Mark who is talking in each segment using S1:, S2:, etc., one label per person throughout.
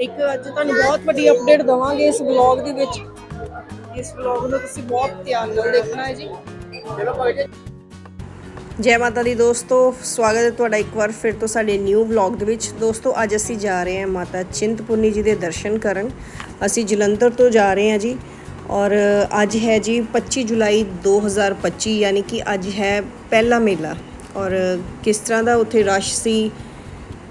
S1: ਇੱਕ ਅੱਜ ਤੁਹਾਨੂੰ ਬਹੁਤ ਵੱਡੀ ਅਪਡੇਟ ਦਵਾਂਗੇ ਇਸ ਵਲੌਗ ਦੇ ਵਿੱਚ। ਇਸ ਵਲੌਗ ਨੂੰ ਤੁਸੀਂ ਬਹੁਤ ਧਿਆਨ ਨਾਲ ਦੇਖਣਾ ਹੈ ਜੀ। ਜੈ ਮਾਤਾ ਦੀ ਦੋਸਤੋ, ਸਵਾਗਤ ਹੈ ਤੁਹਾਡਾ ਇੱਕ ਵਾਰ ਫਿਰ ਤੋਂ ਸਾਡੇ ਨਿਊ ਵਲੌਗ ਦੇ ਵਿੱਚ। ਦੋਸਤੋ, ਅੱਜ ਅਸੀਂ ਜਾ ਰਹੇ ਹਾਂ ਮਾਤਾ ਚਿੰਤਪੁਰਨੀ ਜੀ ਦੇ ਦਰਸ਼ਨ ਕਰਨ। ਅਸੀਂ ਜਲੰਧਰ ਤੋਂ ਜਾ ਰਹੇ ਹਾਂ ਜੀ ਔਰ ਅੱਜ ਹੈ ਜੀ 25 ਜੁਲਾਈ 2025 ਯਾਨੀ ਕਿ ਅੱਜ ਹੈ ਪਹਿਲਾ ਮੇਲਾ। ਔਰ ਕਿਸ ਤਰ੍ਹਾਂ ਦਾ ਉੱਥੇ ਰਸ਼ ਸੀ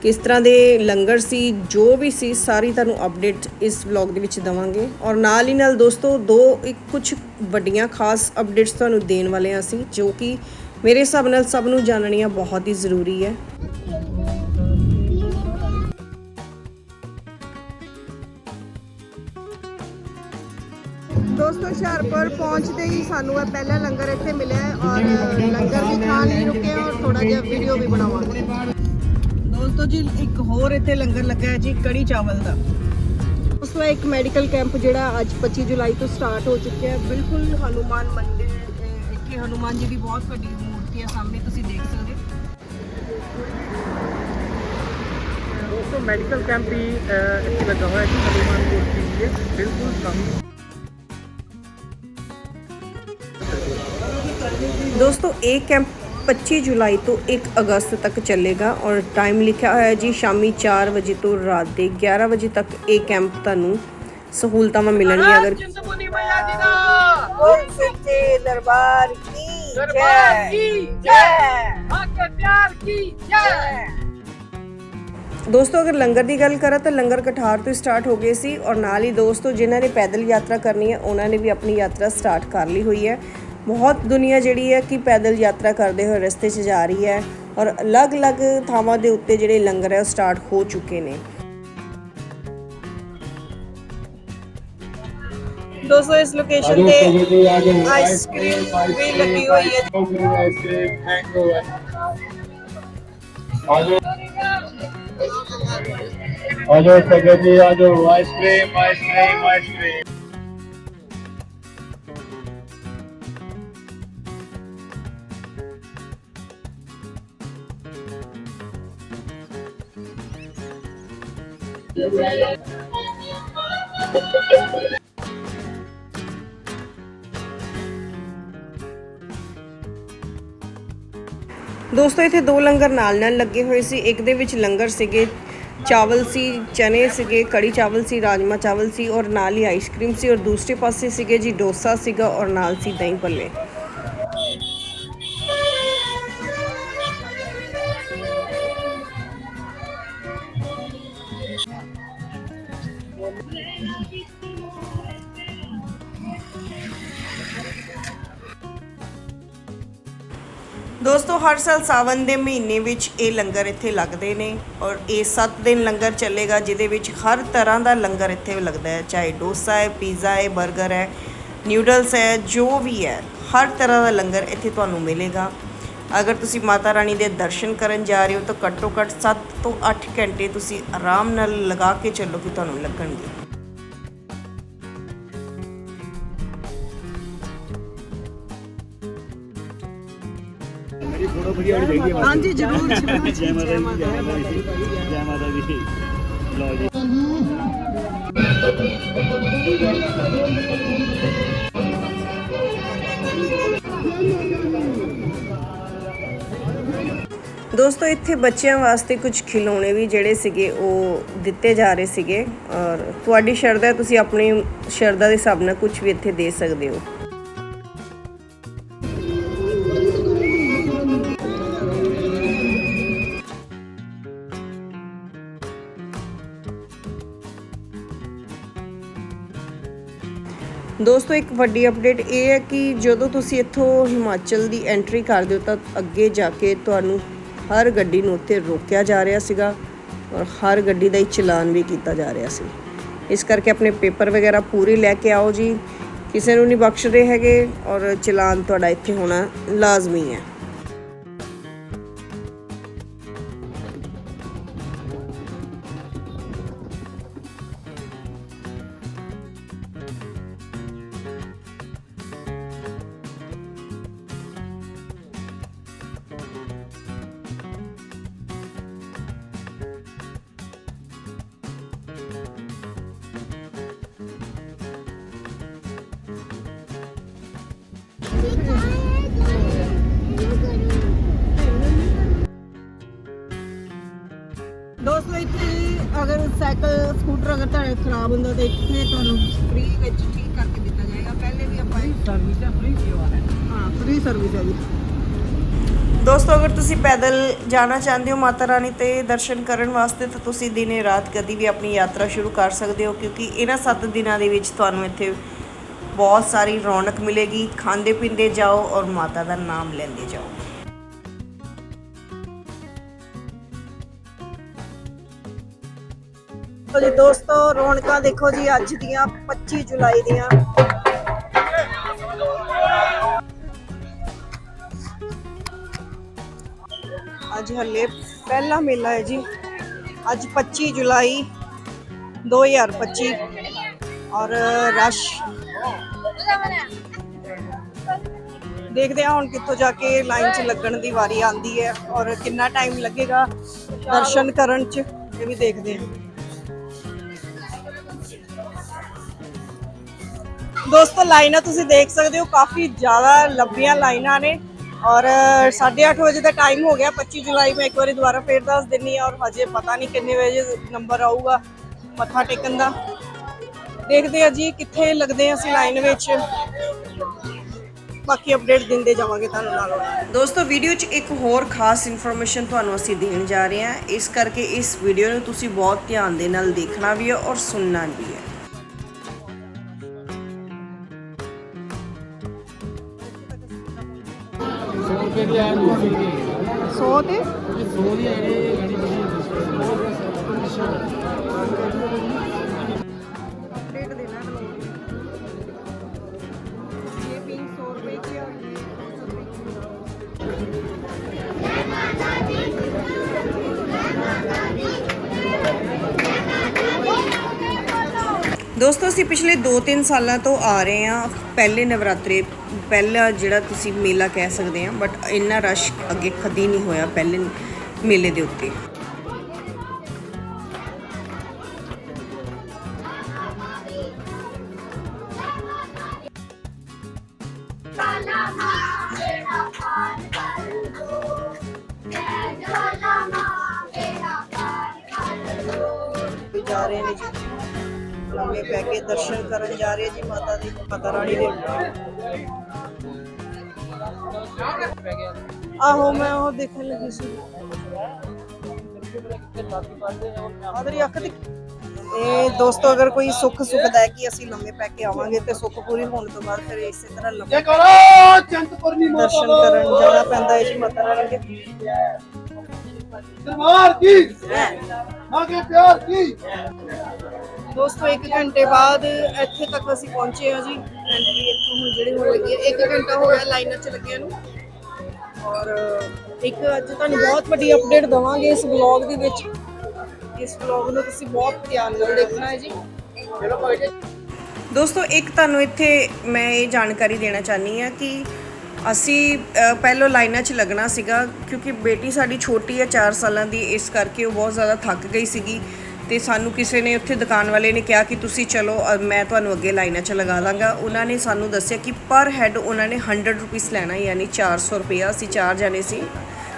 S1: ਕਿਸ ਤਰ੍ਹਾਂ ਦੇ ਲੰਗਰ ਸੀ, ਜੋ ਵੀ ਸੀ, ਸਾਰੀ ਤੁਹਾਨੂੰ ਅਪਡੇਟ ਇਸ ਵਲੌਗ ਦੇ ਵਿੱਚ ਦਵਾਂਗੇ। ਔਰ ਨਾਲ ਹੀ ਨਾਲ ਦੋਸਤੋ, ਦੋ ਇੱਕ ਕੁਝ ਵੱਡੀਆਂ ਖਾਸ ਅਪਡੇਟਸ ਤੁਹਾਨੂੰ ਦੇਣ ਵਾਲੇ ਹਾਂ ਅਸੀਂ, ਜੋ ਕਿ ਮੇਰੇ ਹਿਸਾਬ ਨਾਲ ਸਭ ਨੂੰ ਜਾਣਨੀਆਂ ਬਹੁਤ ਹੀ ਜ਼ਰੂਰੀ ਹੈ। ਦੋਸਤੋ, ਹੁਸ਼ਿਆਰਪੁਰ ਪਹੁੰਚਦੇ ਹੀ ਸਾਨੂੰ ਇਹ ਪਹਿਲਾ ਲੰਗਰ ਇੱਥੇ ਮਿਲਿਆ ਹੈ ਔਰ ਲੰਗਰ ਵੀ ਖਾਣ ਨਹੀਂ ਰੁਕੇ, ਔਰ ਥੋੜਾ ਜਿਹਾ ਵੀਡੀਓ ਵੀ ਬਣਾਵਾਂਗੇ। ਦੋਸਤੋ ਜੀ ਇੱਕ ਹੋਰ ਇੱਥੇ ਲੰਗਰ ਲੱਗਾ ਹੈ ਜੀ ਕੜੀ ਚਾਵਲ ਦਾ। ਦੋਸਤੋ ਇੱਕ ਮੈਡੀਕਲ ਕੈਂਪ ਜਿਹੜਾ ਅੱਜ 25 ਜੁਲਾਈ ਤੋਂ ਸਟਾਰਟ ਹੋ ਚੁੱਕਿਆ ਹੈ। ਬਿਲਕੁਲ ਹਨੂਮਾਨ ਮੰਦਿਰ ਅਹ, ਇੱਥੇ ਹਨੂਮਾਨ ਜੀ ਦੀ ਬਹੁਤ ਵੱਡੀ ਮੂਰਤੀ ਹੈ ਸਾਹਮਣੇ ਤੁਸੀਂ ਦੇਖ ਸਕਦੇ ਹੋ।
S2: ਦੋਸਤੋ ਮੈਡੀਕਲ ਕੈਂਪ ਵੀ ਅਹ, ਇੱਥੇ ਲੱਗਾ ਹੋਇਆ ਹੈ ਹਨੂਮਾਨ ਮੂਰਤੀ ਜੀ ਦੇ ਬਿਲਕੁਲ ਸਾਹਮਣੇ।
S1: ਦੋਸਤੋ ਇਹ ਕੈਂਪ 25 ਜੁਲਾਈ ਤੋਂ 1 ਅਗਸਤ ਤੱਕ ਚੱਲੇਗਾ ਔਰ ਟਾਈਮ ਲਿਖਿਆ ਹੋਇਆ ਹੈ ਜੀ ਸ਼ਾਮੀ 4 ਵਜੇ ਤੋਂ ਰਾਤ ਦੇ 11 ਵਜੇ ਤੱਕ ਇਹ ਕੈਂਪ ਤੁਹਾਨੂੰ ਸਹੂਲਤਾਂ ਮਿਲਣਗੀਆਂ ਅਗਰ
S2: ਚਿੰਤਪੁਰਨੀ ਮਈਆ ਜੀ ਦਾ
S1: ਬੋਲ ਸੱਚੇ ਦਰਬਾਰ ਕੀ
S2: ਦਰਬਾਰ ਕੀ ਜੈ ਹੱਕ ਪਿਆਰ ਕੀ ਜੈ
S1: ਦੋਸਤੋ ਅਗਰ ਲੰਗਰ ਦੀ ਗੱਲ ਕਰਾਂ ਤਾਂ ਲੰਗਰ ਕਠਾਰ ਤੋਂ ਸਟਾਰਟ ਹੋ ਗਏ ਸੀ ਔਰ ਨਾਲ ਹੀ ਦੋਸਤੋ ਜਿਨ੍ਹਾਂ ਨੇ ਪੈਦਲ ਯਾਤਰਾ ਕਰਨੀ ਹੈ ਉਹਨਾਂ ਨੇ ਵੀ ਆਪਣੀ ਯਾਤਰਾ ਸਟਾਰਟ ਕਰ ਲਈ ਹੋਈ ਹੈ ਬਹੁਤ ਦੁਨੀਆ ਜਿਹੜੀ ਹੈ ਕਿ ਪੈਦਲ ਯਾਤਰਾ ਕਰਦੇ ਹੋਏ ਰਸਤੇ 'ਚ ਜਾ ਰਹੀ ਹੈ ਔਰ ਅਲੱਗ-ਅਲੱਗ ਥਾਵਾਂ ਦੇ ਉੱਤੇ ਜਿਹੜੇ ਲੰਗਰ ਹੈ ਉਹ ਸਟਾਰਟ ਹੋ ਚੁੱਕੇ ਨੇ ਦੋਸਤੋ ਇਸ ਲੋਕੇਸ਼ਨ ਤੇ ਆਈਸਕ੍ਰੀਮ ਵੀ ਲੱਗੀ ਹੋਈ ਹੈ
S3: आजो सगत जी आजो आइसक्रीम आइसक्रीम आइसक्रीम
S1: ਦੋਸਤੋ, ਇੱਥੇ ਦੋ ਲੰਗਰ ਨਾਲ ਨਾਲ ਲੱਗੇ ਹੋਏ ਸੀ। ਇੱਕ ਦੇ ਵਿੱਚ ਲੰਗਰ ਸੀਗੇ, ਚਾਵਲ ਸੀ, ਚਨੇ ਸੀਗੇ, ਕੜੀ ਚਾਵਲ ਸੀ, ਰਾਜਮਾ ਚਾਵਲ ਸੀ ਔਰ ਨਾਲ ਹੀ ਆਈਸਕ੍ਰੀਮ ਸੀ ਔਰ ਦੂਸਰੇ ਪਾਸੇ ਸੀਗੇ ਜੀ ਡੋਸਾ ਸੀਗਾ ਔਰ ਨਾਲ ਸੀ ਦਹੀਂ ਭੱਲੇ। ਦੋਸਤੋ, ਹਰ ਸਾਲ ਸਾਵਨ ਦੇ ਮਹੀਨੇ ਵਿੱਚ ਇਹ ਲੰਗਰ ਇੱਥੇ ਲੱਗਦੇ ਨੇ ਔਰ ਇਹ 7 ਦਿਨ ਲੰਗਰ ਚੱਲੇਗਾ, ਜਿਹਦੇ ਵਿੱਚ ਹਰ ਤਰ੍ਹਾਂ ਦਾ ਲੰਗਰ ਇੱਥੇ ਲੱਗਦਾ ਹੈ। ਚਾਹੇ ਡੋਸਾ ਹੈ, ਪੀਜ਼ਾ ਹੈ 버ਗਰ ਹੈ, ਨਿਊਡਲਸ ਹੈ, ਜੋ ਵੀ ਹੈ, ਹਰ ਤਰ੍ਹਾਂ ਦਾ ਲੰਗਰ ਇੱਥੇ ਤੁਹਾਨੂੰ ਮਿਲੇਗਾ। ਅਗਰ ਤੁਸੀਂ ਮਾਤਾ ਰਾਣੀ ਦੇ ਦਰਸ਼ਨ ਕਰਨ ਜਾ ਰਹੇ ਹੋ, ਤਾਂ ਘੱਟੋ ਘੱਟ 7 ਤੋਂ 8 ਘੰਟੇ ਤੁਸੀਂ ਆਰਾਮ ਨਾਲ ਲਗਾ ਕੇ ਚੱਲੋ ਕਿ ਤੁਹਾਨੂੰ ਲੱਗਣਗੇ।
S2: ਫੋਟੋ ਵਧੀਆ ਹੋਣੀ ਚਾਹੀਦੀ ਹੈ
S1: ਹਾਂਜੀ ਜ਼ਰੂਰ
S2: ਜੈ ਮਾਤਾ ਦੀ ਜੈ ਮਾਤਾ ਦੀ। ਜੈ ਮਾਤਾ ਦੀ। ਲਓ ਜੀ।
S1: ਦੋਸਤੋ ਇੱਥੇ ਬੱਚਿਆਂ ਵਾਸਤੇ ਕੁਝ ਖਿਡੌਣੇ ਵੀ ਜਿਹੜੇ ਸੀਗੇ ਉਹ ਦਿੱਤੇ ਜਾ ਰਹੇ ਸੀਗੇ। ਔਰ ਤੁਹਾਡੀ ਸ਼ਰਧਾ ਹੈ, ਤੁਸੀਂ ਆਪਣੀ ਸ਼ਰਧਾ ਦੇ ਹਿਸਾਬ ਨਾਲ ਕੁਝ ਵੀ ਇੱਥੇ ਦੇ ਸਕਦੇ ਹੋ। ਦੋਸਤੋ, ਇੱਕ ਵੱਡੀ ਅਪਡੇਟ ਇਹ ਹੈ ਕਿ ਜਦੋਂ ਤੁਸੀਂ ਇੱਥੋਂ ਹਿਮਾਚਲ ਦੀ ਐਂਟਰੀ ਕਰਦੇ ਹੋ ਤਾਂ ਅੱਗੇ ਜਾ ਕੇ ਤੁਹਾਨੂੰ ਹਰ ਗੱਡੀ ਨੂੰ ਉੱਥੇ ਰੋਕਿਆ ਜਾ ਰਿਹਾ ਸੀਗਾ ਔਰ ਹਰ ਗੱਡੀ ਦਾ ਹੀ ਚਲਾਨ ਵੀ ਕੀਤਾ ਜਾ ਰਿਹਾ ਸੀ। ਇਸ ਕਰਕੇ ਆਪਣੇ ਪੇਪਰ ਵਗੈਰਾ ਪੂਰੇ ਲੈ ਕੇ ਆਓ ਜੀ। ਕਿਸੇ ਨੂੰ ਨਹੀਂ ਬਖਸ਼ ਰਹੇ ਹੈਗੇ ਔਰ ਚਲਾਨ ਤੁਹਾਡਾ ਇੱਥੇ ਹੋਣਾ ਲਾਜ਼ਮੀ ਹੈ। ਦੋਸਤੋ ਅਗਰ ਅਗਰ ਤੁਸੀਂ ਪੈਦਲ ਜਾਣਾ ਚਾਹੁੰਦੇ ਹੋ ਮਾਤਾ ਰਾਣੀ ਤੇ ਦਰਸ਼ਨ ਕਰਨ ਵਾਸਤੇ ਤਾਂ ਤੁਸੀਂ ਦਿਨੇ ਰਾਤ ਕਦੀ ਵੀ ਆਪਣੀ ਯਾਤਰਾ ਸ਼ੁਰੂ ਕਰ ਸਕਦੇ ਹੋ ਕਿਉਂਕਿ ਇਹਨਾਂ 7 ਦਿਨਾਂ ਦੇ ਵਿੱਚ ਤੁਹਾਨੂੰ ਇੱਥੇ ਬਹੁਤ ਸਾਰੀ ਰੌਣਕ ਮਿਲੇਗੀ। ਖਾਂਦੇ ਪੀਂਦੇ ਜਾਓ ਔਰ ਮਾਤਾ ਦਾ ਨਾਮ ਲੈਂਦੇ ਜਾਓ। ਜੀ ਦੋਸਤੋ, ਰੌਣਕਾਂ ਦੇਖੋ ਜੀ ਅੱਜ ਦੀਆਂ 25 ਜੁਲਾਈ ਦੀਆਂ। ਅੱਜ ਹੱਲੇ ਪਹਿਲਾ ਮੇਲਾ ਹੈ ਜੀ। ਅੱਜ 25 ਜੁਲਾਈ 2025 ਔਰ ਰਸ਼ ਦੇਖਦੇ ਹਾਂ ਹੁਣ ਕਿੱਥੋਂ ਜਾ ਕੇ ਲਾਈਨ 'ਚ ਲੱਗਣ ਦੀ ਵਾਰੀ ਆਂਦੀ ਹੈ ਔਰ ਕਿੰਨਾ ਟਾਈਮ ਲੱਗੇਗਾ ਦਰਸ਼ਨ ਕਰਨ 'ਚ, ਇਹ ਵੀ ਦੇਖਦੇ ਹਾਂ। ਦੋਸਤੋ, ਲਾਈਨਾਂ ਤੁਸੀਂ ਦੇਖ ਸਕਦੇ ਹੋ, ਕਾਫੀ ਜ਼ਿਆਦਾ ਲੰਬੀਆਂ ਲਾਈਨਾਂ ਨੇ ਔਰ 8:30 ਵਜੇ ਦਾ ਟਾਈਮ ਹੋ ਗਿਆ 25 ਜੁਲਾਈ ਮੈਂ ਇੱਕ ਵਾਰੀ ਦੁਬਾਰਾ ਫੇਰ ਦੱਸ ਦਿੰਨੀ ਆ ਔਰ ਹਜੇ ਪਤਾ ਨਹੀਂ ਕਿੰਨੇ ਵਜੇ ਨੰਬਰ ਆਊਗਾ ਮੱਥਾ ਟੇਕਣ ਦਾ। ਦੇਖਦੇ ਆ ਜੀ, ਕਿੱਥੇ ਲੱਗਦੇ ਆ ਅਸੀਂ ਲਾਈਨ ਵਿੱਚ। ਬਾਕੀ ਅਪਡੇਟ ਦਿੰਦੇ ਜਾਵਾਂਗੇ ਤੁਹਾਨੂੰ ਨਾਲ ਦੋਸਤੋ ਵੀਡੀਓ 'ਚ ਇੱਕ ਹੋਰ ਖਾਸ ਇਨਫੋਰਮੇਸ਼ਨ ਤੁਹਾਨੂੰ ਅਸੀਂ ਦੇਣ ਜਾ ਰਹੇ ਹਾਂ। ਇਸ ਕਰਕੇ ਇਸ ਵੀਡੀਓ ਨੂੰ ਤੁਸੀਂ ਬਹੁਤ ਧਿਆਨ ਦੇ ਨਾਲ ਦੇਖਣਾ ਵੀ ਹੈ ਔਰ ਸੁਣਨਾ ਵੀ ਹੈ। ਸੋ ਤੇ? ਸੋ ਹੈ ਦੋਸਤੋ, ਅਸੀਂ ਪਿਛਲੇ 2-3 ਸਾਲਾਂ ਤੋਂ ਆ ਰਹੇ ਹਾਂ। ਪਹਿਲੇ ਨਵਰਾਤਰੇ, ਪਹਿਲਾ ਜਿਹੜਾ ਤੁਸੀਂ ਮੇਲਾ ਕਹਿ ਸਕਦੇ ਹਾਂ ਬਟ ਇੰਨਾ ਰਸ਼ ਅੱਗੇ ਕਦੀ ਨਹੀਂ ਹੋਇਆ ਪਹਿਲੇ ਮੇਲੇ ਦੇ ਉੱਤੇ। ਜਾ ਰਹੇ ਨੇ ਜੀ। ਲੰਮੇ ਪੈ ਕੇ ਦਰਸ਼ਨ ਕਰਨ ਜਾ ਰਹੇ ਜੀ ਮਾਤਾ ਦੇ ਮਾਤਾ ਰਾਣੀ ਦੇ। ਆਹੋ ਮੈਂ ਉਹ ਦੇਖਣ ਲੱਗੀ ਸੀ। ਦੀ ਇਹ ਦੋਸਤੋ ਅਗਰ ਕੋਈ ਸੁੱਖ ਸੁਖਦਾ ਹੈ ਕਿ ਅਸੀਂ ਲੰਮੇ ਪੈ ਕੇ ਆਵਾਂਗੇ ਤੇ ਸੁੱਖ ਪੂਰੀ ਹੋਣ ਤੋਂ ਬਾਅਦ ਫਿਰ ਇਸੇ ਤਰ੍ਹਾਂ ਲੰਮੇ
S3: ਜੇ ਕਰੋ ਚੰਦਪੁਰਨੀ ਮਾਤਾ
S1: ਦਰਸ਼ਨ ਕਰਨ ਜਾਣਾ ਪੈਂਦਾ ਹੈ ਜੀ ਮਾਤਾ ਰਾਣੀ ਦੇ।
S3: ਦਰਬਾਰ ਕੀ ਮਾਂ। ਪਿਆਰ ਕੀ?
S1: ਦੋਸਤੋ 1 ਘੰਟੇ ਬਾਅਦ ਇੱਥੇ ਤੱਕ ਅਸੀਂ ਪਹੁੰਚੇ ਹਾਂ ਜੀ। ਐਂਟਰੀ ਇੱਥੋਂ ਹੁਣ ਜਿਹੜੀ ਹੋਣ ਲੱਗੀ ਹੈ 1 ਘੰਟਾ ਹੋ ਗਿਆ ਲਾਈਨਾਂ 'ਚ ਲੱਗਿਆ ਨੂੰ। ਔਰ ਇੱਕ ਅੱਜ ਤੁਹਾਨੂੰ ਬਹੁਤ ਵੱਡੀ ਅਪਡੇਟ ਦਵਾਂਗੇ ਇਸ ਵਲੌਗ ਦੇ ਵਿੱਚ। ਇਸ ਵਲੌਗ ਨੂੰ ਤੁਸੀਂ ਬਹੁਤ ਧਿਆਨ ਨਾਲ ਦੇਖਣਾ ਹੈ ਜੀ। ਦੋਸਤੋ ਇੱਕ ਤੁਹਾਨੂੰ ਇੱਥੇ ਮੈਂ ਇਹ ਜਾਣਕਾਰੀ ਦੇਣਾ ਚਾਹਨੀ ਆ ਕਿ ਅਸੀਂ ਅ, ਪਹਿਲੋਂ ਲਾਈਨਾਂ 'ਚ ਲੱਗਣਾ ਸੀਗਾ ਕਿਉਂਕਿ ਬੇਟੀ ਸਾਡੀ ਛੋਟੀ ਹੈ 4 ਸਾਲਾਂ ਦੀ ਇਸ ਕਰਕੇ ਉਹ ਬਹੁਤ ਜ਼ਿਆਦਾ ਥੱਕ ਗਈ ਸੀਗੀ। ਤੇ ਸਾਨੂੰ ਕਿਸੇ ਨੇ ਉੱਥੇ ਦੁਕਾਨ ਵਾਲੇ ਨੇ ਕਿਹਾ ਕਿ ਤੁਸੀਂ ਚਲੋ ਮੈਂ ਤੁਹਾਨੂੰ ਅੱਗੇ ਲਾਈਨਾਂ 'ਚ ਲਗਾ ਦਾਂਗਾ। ਉਹਨਾਂ ਨੇ ਸਾਨੂੰ ਦੱਸਿਆ ਕਿ ਪਰ ਹੈੱਡ ਉਹਨਾਂ ਨੇ 100 ਰੁਪੀਸ ਲੈਣਾ, ਯਾਨੀ 400 ਰੁਪਇਆ। ਅਸੀਂ ਚਾਰ ਜਣੇ ਸੀ।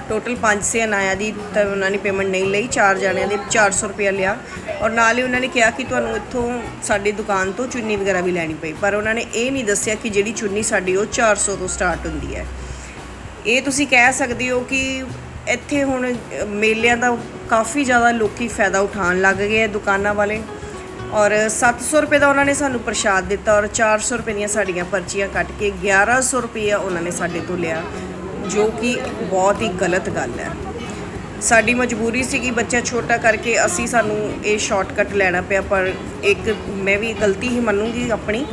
S1: ਟੋਟਲ 5 ਸੇ ਅਨਾਇਆ ਦੀ ਤਾਂ ਉਹਨਾਂ ਨੇ ਪੇਮੈਂਟ ਨਹੀਂ ਲਈ। ਚਾਰ ਜਣਿਆਂ ਦੇ 400 ਰੁਪਇਆ ਲਿਆ। ਔਰ ਨਾਲ ਹੀ ਉਹਨਾਂ ਨੇ ਕਿਹਾ ਕਿ ਤੁਹਾਨੂੰ ਇੱਥੋਂ ਸਾਡੀ ਦੁਕਾਨ ਤੋਂ ਚੁੰਨੀ ਵਗੈਰਾ ਵੀ ਲੈਣੀ ਪਈ। ਪਰ ਉਹਨਾਂ ਨੇ ਇਹ ਨਹੀਂ ਦੱਸਿਆ ਕਿ ਜਿਹੜੀ ਚੁੰਨੀ ਸਾਡੀ ਉਹ 400 ਤੋਂ ਸਟਾਰਟ ਹੁੰਦੀ ਹੈ। ਇਹ ਤੁਸੀਂ ਕਹਿ ਸਕਦੇ ਹੋ ਕਿ ਇੱਥੇ ਹੁਣ ਮੇਲਿਆਂ ਦਾ ਕਾਫੀ ਜ਼ਿਆਦਾ ਲੋਕੀ ਫਾਇਦਾ ਉਠਾਉਣ ਲੱਗ ਗਏ ਆ ਦੁਕਾਨਾਂ ਵਾਲੇ। ਔਰ 700 ਰੁਪਏ ਦਾ ਉਹਨਾਂ ਨੇ ਸਾਨੂੰ ਪ੍ਰਸ਼ਾਦ ਦਿੱਤਾ ਔਰ 400 ਰੁਪਏ ਦੀਆਂ ਸਾਡੀਆਂ ਪਰਚੀਆਂ ਕੱਟ ਕੇ 1100 ਰੁਪਏ ਉਹਨਾਂ ਨੇ ਸਾਡੇ ਤੋਂ ਲਿਆ, ਜੋ ਕਿ ਬਹੁਤ ਹੀ ਗਲਤ ਗੱਲ ਹੈ। ਸਾਡੀ ਮਜਬੂਰੀ ਸੀ ਕਿ ਬੱਚਾ ਛੋਟਾ ਕਰਕੇ ਅਸੀਂ ਸਾਨੂੰ ਇਹ ਸ਼ਾਰਟਕਟ ਲੈਣਾ ਪਿਆ, ਪਰ ਇੱਕ ਮੈਂ ਵੀ ਗਲਤੀ ਹੀ ਮੰਨੂੰਗੀ ਆਪਣੀ।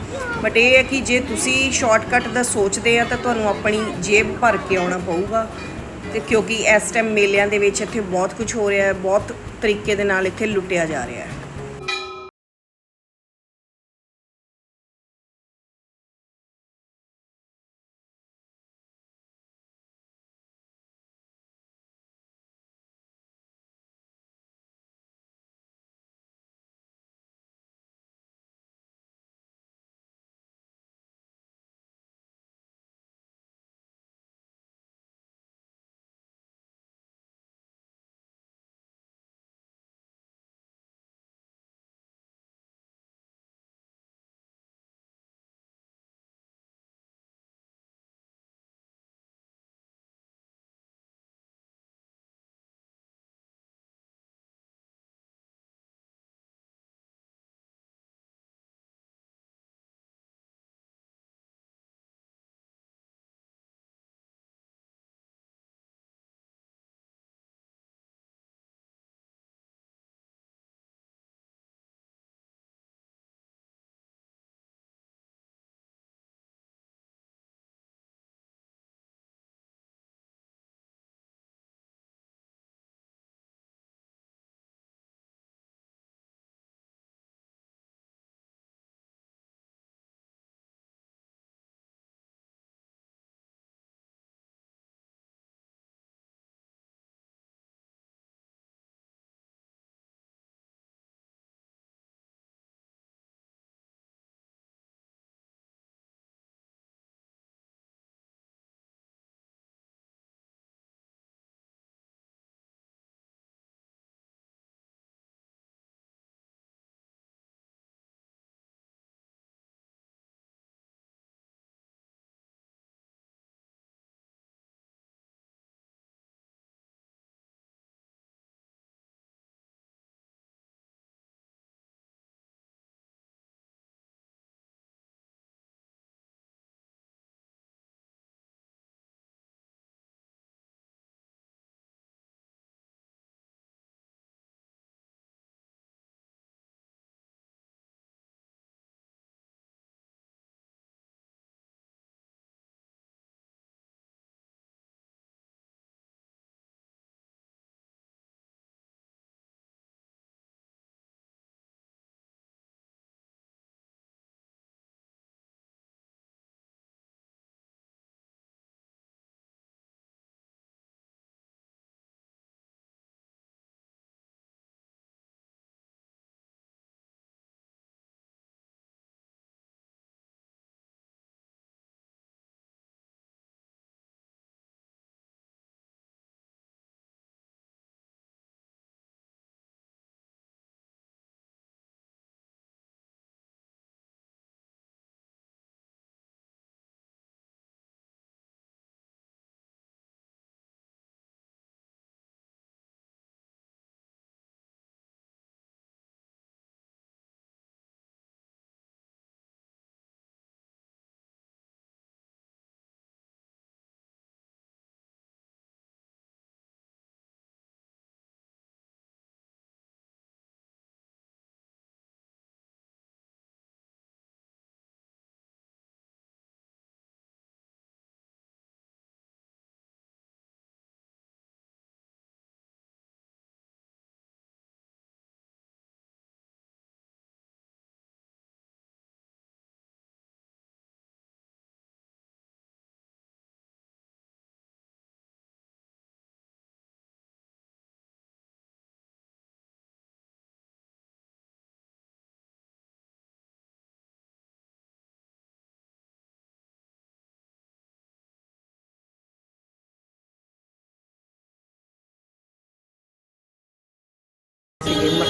S1: ਬਟ ਇਹ ਹੈ ਕਿ ਜੇ ਤੁਸੀਂ ਸ਼ਾਰਟਕਟ ਦਾ ਸੋਚਦੇ ਆ ਤਾਂ ਤੁਹਾਨੂੰ ਆਪਣੀ ਜੇਬ ਭਰ ਕੇ ਆਉਣਾ ਪਊਗਾ। ਤੇ ਕਿਉਂਕਿ ਇਸ ਟਾਈਮ ਮੇਲਿਆਂ ਦੇ ਵਿੱਚ ਇੱਥੇ ਬਹੁਤ ਕੁਝ ਹੋ ਰਿਹਾ ਹੈ, ਬਹੁਤ ਤਰੀਕੇ ਦੇ ਨਾਲ ਇੱਥੇ ਲੁੱਟਿਆ ਜਾ ਰਿਹਾ ਹੈ।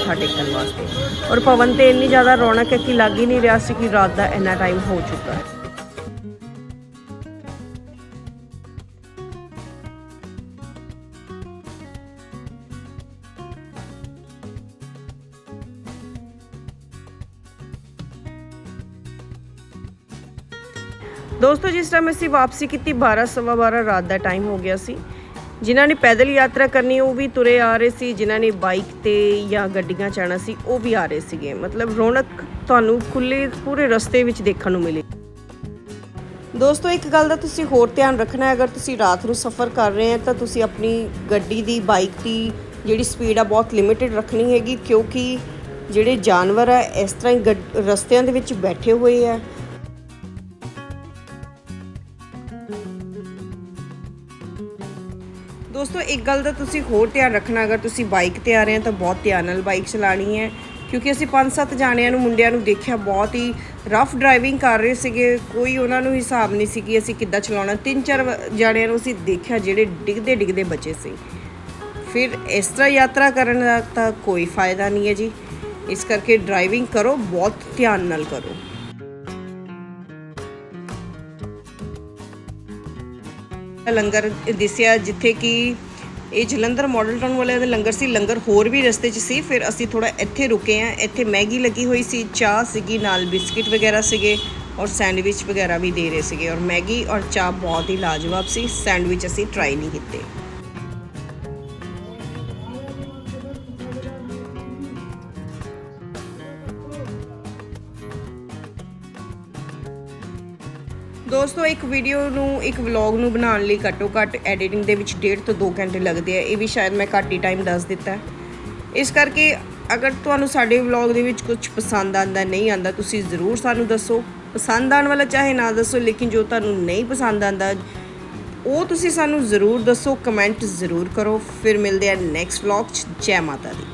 S1: ਮੱਥਾ ਟੇਕਣ ਵਾਸਤੇ। ਔਰ ਭਵਨ ਤੇ ਇੰਨੀ ਜ਼ਿਆਦਾ ਰੌਣਕ ਹੈ ਕਿ ਲੱਗ ਹੀ ਨਹੀਂ ਰਿਹਾ ਸੀ ਕਿ ਰਾਤ ਦਾ ਇੰਨਾ ਟਾਈਮ ਹੋ ਚੁੱਕਾ ਹੈ। ਦੋਸਤੋ, ਜਿਸ ਟਾਈਮ ਅਸੀਂ ਵਾਪਸੀ ਕੀਤੀ 12 ਸਵਾ 12 ਰਾਤ ਦਾ ਟਾਈਮ ਹੋ ਗਿਆ ਸੀ। ਜਿਨ੍ਹਾਂ ਨੇ ਪੈਦਲ ਯਾਤਰਾ ਕਰਨੀ, ਉਹ ਵੀ ਤੁਰੇ ਆ ਰਹੇ ਸੀ। ਜਿਨ੍ਹਾਂ ਨੇ ਬਾਈਕ ਤੇ ਜਾਂ ਗੱਡੀਆਂ ਚਾਣਾ ਸੀ, ਉਹ ਵੀ ਆ ਰਹੇ ਸੀਗੇ। ਮਤਲਬ ਰੌਣਕ ਤੁਹਾਨੂੰ ਖੁੱਲੇ, ਪੂਰੇ ਰਸਤੇ ਵਿੱਚ ਦੇਖਣ ਨੂੰ ਮਿਲੇ। ਦੋਸਤੋ, ਇੱਕ ਗੱਲ ਦਾ ਤੁਸੀਂ ਹੋਰ ਧਿਆਨ ਰੱਖਣਾ ਹੈ। ਅਗਰ ਤੁਸੀਂ ਰਾਤ ਨੂੰ ਸਫ਼ਰ ਕਰ ਰਹੇ ਹੋ, ਤਾਂ ਤੁਸੀਂ ਆਪਣੀ ਗੱਡੀ ਦੀ, ਬਾਈਕ ਦੀ ਜਿਹੜੀ ਸਪੀਡ ਆ, ਬਹੁਤ ਲਿਮਿਟਿਡ ਰੱਖਣੀ ਹੈਗੀ। ਕਿਉਂਕਿ ਜਿਹੜੇ ਜਾਨਵਰ ਆ, ਇਸ ਤਰ੍ਹਾਂ ਹੀ ਗੱਡ- ਰਸਤਿਆਂ ਦੇ ਵਿੱਚ ਬੈਠੇ ਹੋਏ ਆ। ਇੱਕ ਗੱਲ ਦਾ ਤੁਸੀਂ ਹੋਰ ਧਿਆਨ ਰੱਖਣਾ, ਅਗਰ ਤੁਸੀਂ ਬਾਈਕ ਤੇ ਆ ਰਹੇ ਹੋ ਤਾਂ ਬਹੁਤ ਧਿਆਨ ਨਾਲ ਬਾਈਕ ਚਲਾਣੀ ਹੈ। ਕਿਉਂਕਿ ਅਸੀਂ ਪੰਜ ਸੱਤ ਜਾਣਿਆਂ ਨੂੰ, ਮੁੰਡਿਆਂ ਨੂੰ ਦੇਖਿਆ, ਬਹੁਤ ਹੀ ਰਫ ਡਰਾਈਵਿੰਗ ਕਰ ਰਹੇ ਸੀਗੇ। ਕੋਈ ਉਹਨਾਂ ਨੂੰ ਹਿਸਾਬ ਨਹੀਂ ਸੀ ਕਿ ਅਸੀਂ ਕਿੱਦਾਂ ਚਲਾਉਣਾ। ਤਿੰਨ ਚਾਰ ਜਾਣਿਆਂ ਨੂੰ ਅਸੀਂ ਦੇਖਿਆ ਜਿਹੜੇ ਡਿੱਗਦੇ ਡਿੱਗਦੇ ਬਚੇ ਸੀ। ਫਿਰ ਇਸ ਤਰ੍ਹਾਂ ਯਾਤਰਾ ਕਰਨ ਦਾ ਤਾਂ ਕੋਈ ਫਾਇਦਾ ਨਹੀਂ ਹੈ ਜੀ। ਇਸ ਕਰਕੇ ਡਰਾਈਵਿੰਗ ਕਰੋ, ਬਹੁਤ ਧਿਆਨ ਨਾਲ ਕਰੋ। ਲੰਗਰ ਦਿਸਿਆ ਜਿੱਥੇ ਕਿ ਇਹ ਜਲੰਧਰ ਮਾਡਲ ਟਾਊਨ ਵਾਲਿਆਂ ਦਾ ਲੰਗਰ ਸੀ, ਲੰਗਰ ਹੋਰ ਵੀ ਰਸਤੇ 'ਚ ਸੀ। ਫਿਰ ਅਸੀਂ ਥੋੜਾ ਇੱਥੇ ਰੁਕੇ ਆ ਇੱਥੇ ਮੈਗੀ ਲੱਗੀ ਹੋਈ ਸੀ, ਚਾਹ ਸੀਗੀ, ਨਾਲ ਬਿਸਕਿਟ ਵਗੈਰਾ ਸੀਗੇ ਔਰ ਸੈਂਡਵਿਚ ਵਗੈਰਾ ਵੀ ਦੇ ਰਹੇ ਸੀਗੇ ਔਰ ਮੈਗੀ ਔਰ ਚਾਹ ਬਹੁਤ ਹੀ ਲਾਜਵਾਬ ਸੀ। ਸੈਂਡਵਿਚ ਅਸੀਂ ਟਰਾਈ ਨਹੀਂ ਕੀਤੇ। ਦੋਸਤੋ, ਇੱਕ ਵੀਡੀਓ ਨੂੰ, ਇੱਕ ਵਲੌਗ ਨੂੰ ਬਣਾਉਣ ਲਈ ਘੱਟੋ ਘੱਟ ਐਡੀਟਿੰਗ ਦੇ ਵਿੱਚ 1.5 ਤੋਂ 2 ਘੰਟੇ ਲੱਗਦੇ ਆ। ਇਹ ਵੀ ਸ਼ਾਇਦ ਮੈਂ ਘੱਟ ਹੀ ਟਾਈਮ ਦੱਸ ਦਿੱਤਾ। ਇਸ ਕਰਕੇ ਅਗਰ ਤੁਹਾਨੂੰ ਸਾਡੇ ਵਲੌਗ ਦੇ ਵਿੱਚ ਕੁਝ ਪਸੰਦ ਆਂਦਾ ਨਹੀਂ ਆਂਦਾ ਤੁਸੀਂ ਜ਼ਰੂਰ ਸਾਨੂੰ ਦੱਸੋ। ਪਸੰਦ ਆਉਣ ਵਾਲਾ ਚਾਹੇ ਨਾ ਦੱਸੋ, ਲੇਕਿਨ ਜੋ ਤੁਹਾਨੂੰ ਨਹੀਂ ਪਸੰਦ ਆਂਦਾ ਉਹ ਤੁਸੀਂ ਸਾਨੂੰ ਜ਼ਰੂਰ ਦੱਸੋ ਕਮੈਂਟ ਜ਼ਰੂਰ ਕਰੋ। ਫਿਰ ਮਿਲਦੇ ਆ ਨੈਕਸਟ ਵਲੌਗ 'ਚ। ਜੈ ਮਾਤਾ ਦੀ।